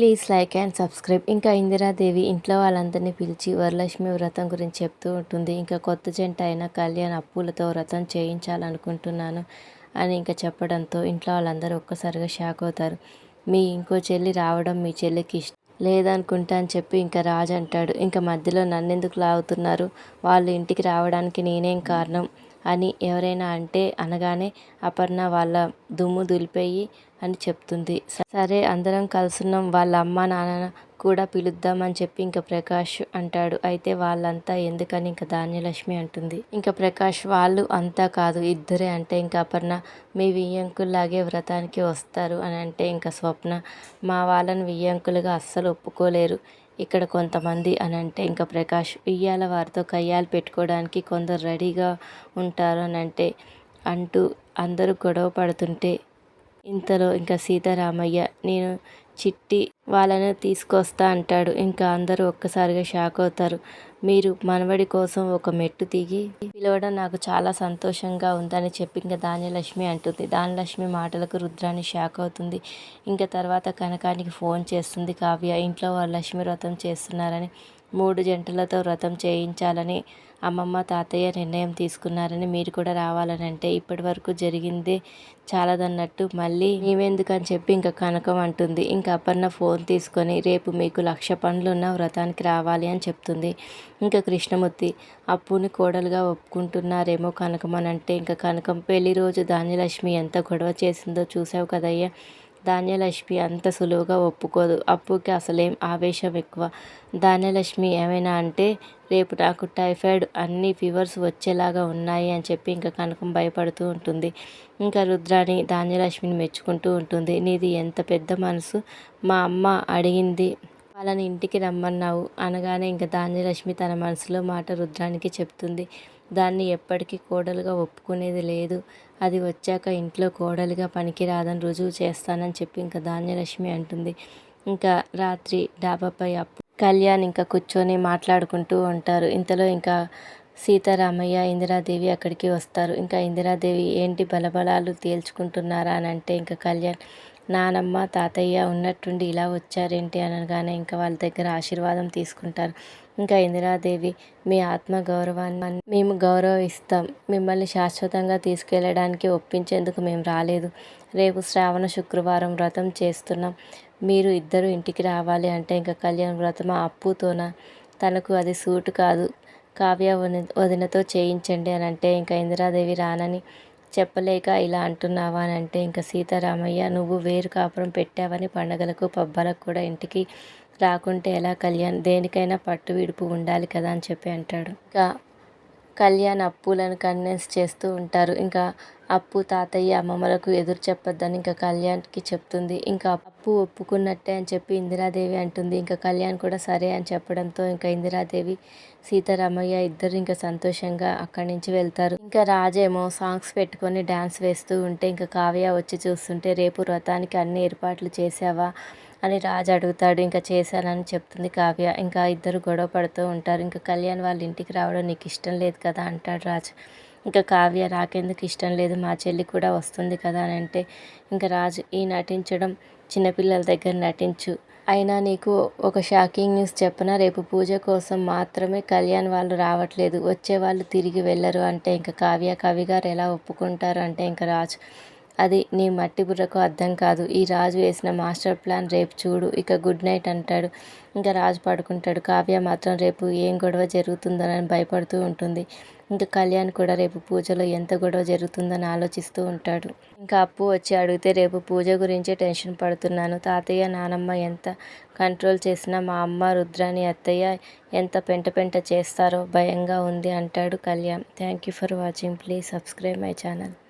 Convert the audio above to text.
Please like and subscribe. ఇంకా ఇందిరాదేవి ఇంట్లో వాళ్ళందరినీ పిలిచి వరలక్ష్మి వ్రతం గురించి చెప్తూ ఉంటుంది. ఇంకా కొత్త జంట అయిన కళ్యాణ్ అప్పులతో వ్రతం చేయించాలనుకుంటున్నాను అని ఇంకా చెప్పడంతో ఇంట్లో వాళ్ళందరూ ఒక్కసారిగా షాక్ అవుతారు. మీ ఇంకో చెల్లి రావడం మీ చెల్లికి ఇష్టం లేదనుకుంటా అని చెప్పి ఇంకా రాజు అంటాడు. ఇంకా మధ్యలో నన్నెందుకు లాగుతున్నారు? వాళ్ళు ఇంటికి రావడానికి నేనేం కారణం? అని ఎవరైనా అంటే అనగానే అపర్ణ వాళ్ళ దుమ్ము దులిపేయి అని చెప్తుంది. సరే అందరం కలుసున్నాం వాళ్ళ అమ్మ నాన్న కూడా పిలుద్దామని చెప్పి ఇంకా ప్రకాష్ అంటాడు. అయితే వాళ్ళంతా ఎందుకని ఇంకా ధాన్యలక్ష్మి అంటుంది. ఇంకా ప్రకాష్ వాళ్ళు అంతా కాదు ఇద్దరే అంటే ఇంకా అపర్ణ మీ వియ్యంకుల్లాగే వ్రతానికి వస్తారు అని అంటే ఇంకా స్వప్న. మా వాళ్ళని వియ్యంకులుగా అస్సలు ఒప్పుకోలేరు. ఇక్కడ కొంతమంది అని అంటే ఇంకా ప్రకాష్ ఉయ్యాల వారితో కయ్యాలు పెట్టుకోవడానికి కొందరు రెడీగా ఉంటారు అని అంటే అంటూ అందరూ గొడవ పడుతుంటే ఇంతలో ఇంకా సీతారామయ్య నేను చిట్టి వాళ్ళని తీసుకొస్తా అంటాడు. ఇంకా అందరూ ఒక్కసారిగా షాక్ అవుతారు. మీరు మనవడి కోసం ఒక మెట్టు దిగి పిలవడం నాకు చాలా సంతోషంగా ఉందని చెప్పి ఇంకా ధాన్యలక్ష్మి అంటుంది. ధాన్యలక్ష్మి మాటలకు రుద్రాన్ని షాక్ అవుతుంది. ఇంకా తర్వాత కనకానికి ఫోన్ చేస్తుంది. కావ్య ఇంట్లో వాళ్ళు లక్ష్మి వ్రతం చేస్తున్నారని మూడు జంటలతో వ్రతం చేయించాలని అమ్మమ్మ తాతయ్య నిర్ణయం తీసుకున్నారని మీరు కూడా రావాలని అంటే ఇప్పటి వరకు జరిగిందే చాలదన్నట్టు మళ్ళీ మేమెందుకని చెప్పి ఇంకా కనకం అంటుంది. ఇంకా అపర్ణ ఫోన్ తీసుకొని రేపు మీకు లక్ష పనులున్న వ్రతానికి రావాలి అని చెప్తుంది. ఇంకా కృష్ణమూర్తి అప్పుని కోడలుగా ఒప్పుకుంటున్నారేమో కనకం అని అంటే ఇంకా కనకం పెళ్ళి రోజు ధాన్యలక్ష్మి ఎంత గొడవ చేసిందో చూసావు కదయ్యా. ధాన్యలక్ష్మి అంత సులువుగా ఒప్పుకోదు. అప్పుకి అసలేం ఆవేశం ఎక్కువ. ధాన్యలక్ష్మి ఏమైనా అంటే రేపు నాకు టైఫాయిడ్ అన్ని ఫీవర్స్ వచ్చేలాగా ఉన్నాయి అని చెప్పి ఇంకా కనకం భయపడుతూ ఉంటుంది. ఇంకా రుద్రాని ధాన్యలక్ష్మిని మెచ్చుకుంటూ ఉంటుంది. నీది ఎంత పెద్ద మనసు. మా అమ్మ అడిగింది వాళ్ళని ఇంటికి రమ్మన్నావు అనగానే ఇంకా ధాన్యలక్ష్మి తన మనసులో మాట రుద్రానికి చెప్తుంది. దాన్ని ఎప్పటికీ కోడలుగా ఒప్పుకునేది లేదు. అది వచ్చాక ఇంట్లో కోడలుగా పనికిరాదని రుజువు చేస్తానని చెప్పి ఇంకా ధాన్యలక్ష్మి అంటుంది. ఇంకా రాత్రి డాబాపై అప్పు కళ్యాణ్ ఇంకా కూర్చొని మాట్లాడుకుంటూ ఉంటారు. ఇంతలో ఇంకా సీతారామయ్య ఇందిరాదేవి అక్కడికి వస్తారు. ఇంకా ఇందిరాదేవి ఏంటి బలబలాలు తేల్చుకుంటున్నారా అని అంటే ఇంకా కళ్యాణ్ నానమ్మ తాతయ్య ఉన్నట్టుండి ఇలా వచ్చారేంటి అనగానే ఇంకా వాళ్ళ దగ్గర ఆశీర్వాదం తీసుకుంటారు. ఇంకా ఇందిరాదేవి మీ ఆత్మ గౌరవాన్ని మేము గౌరవిస్తాం. మిమ్మల్ని శాశ్వతంగా తీసుకెళ్ళడానికి ఒప్పించేందుకు మేము రాలేదు. రేపు శ్రావణ శుక్రవారం వ్రతం చేస్తున్నాం. మీరు ఇద్దరు ఇంటికి రావాలి అంటే ఇంకా కళ్యాణ వ్రతం అప్పుతోన? తనకు అది సూటు కాదు. కావ్య వదినతో చేయించండి అని అంటే ఇంకా ఇందిరాదేవి రానని చెప్పలేక ఇలా అంటున్నావా అని అంటే ఇంకా సీతారామయ్య నువ్వు వేరు కాపురం పెట్టావని పండగలకు పబ్బాలకు కూడా ఇంటికి రాకుంటే ఎలా కళ్యాణ్ దేనికైనా పట్టు విడుపు ఉండాలి కదా అని చెప్పి అంటాడు. ఇంకా కళ్యాణ్ అప్పులను కన్విన్స్ చేస్తూ ఉంటారు. ఇంకా అప్పు తాతయ్య అమ్మమ్మలకు ఎదురు చెప్పొద్దని ఇంకా కళ్యాణ్కి చెప్తుంది. ఇంకా అప్పు ఒప్పుకున్నట్టే అని చెప్పి ఇందిరాదేవి అంటుంది. ఇంకా కళ్యాణ్ కూడా సరే అని చెప్పడంతో ఇంకా ఇందిరాదేవి సీతారామయ్య ఇద్దరు ఇంకా సంతోషంగా అక్కడి నుంచి వెళ్తారు. ఇంకా రాజేమో సాంగ్స్ పెట్టుకొని డ్యాన్స్ వేస్తూ ఉంటే ఇంకా కావ్య వచ్చి చూస్తుంటే రేపు వ్రతానికి అన్ని ఏర్పాట్లు చేసావా అని రాజు అడుగుతాడు. ఇంకా చేశానని చెప్తుంది కావ్య. ఇంకా ఇద్దరు గొడవ పడుతూ ఉంటారు. ఇంకా కళ్యాణ్ వాళ్ళ ఇంటికి రావడం నీకు ఇష్టం లేదు కదా అంటాడు రాజు. ఇంకా కావ్య రాకెందుకు ఇష్టం లేదు. మా చెల్లి కూడా వస్తుంది కదా అని అంటే ఇంకా రాజు ఈ నటించడం చిన్నపిల్లల దగ్గర నటించు. అయినా నీకు ఒక షాకింగ్ న్యూస్ చెప్పిన? రేపు పూజ కోసం మాత్రమే కళ్యాణ్ వాళ్ళు రావట్లేదు. వచ్చే వాళ్ళు తిరిగి వెళ్ళరు అంటే ఇంకా కావ్య కవి గారు ఎలా ఒప్పుకుంటారు? అంటే ఇంకా రాజు అది నీ మట్టి బుర్రకు అర్థం కాదు. ఈ రాజు వేసిన మాస్టర్ ప్లాన్ రేపు చూడు. ఇక గుడ్ నైట్ అంటాడు. ఇంకా రాజు పడుకుంటాడు. కావ్య మాత్రం రేపు ఏం గొడవ జరుగుతుందోనని భయపడుతూ ఉంటుంది. ఇంకా కళ్యాణ్ కూడా రేపు పూజలో ఎంత గొడవ జరుగుతుందని ఆలోచిస్తూ ఉంటాడు. ఇంకా అప్పు వచ్చి అడిగితే రేపు పూజ గురించే టెన్షన్ పడుతున్నాను. తాతయ్య నానమ్మ ఎంత కంట్రోల్ చేసినా మా అమ్మ రుద్రాని అత్తయ్య ఎంత పెంట పెంట చేస్తారో భయంగా ఉంది అంటాడు Kalyan. Thank you for watching. Please subscribe my channel.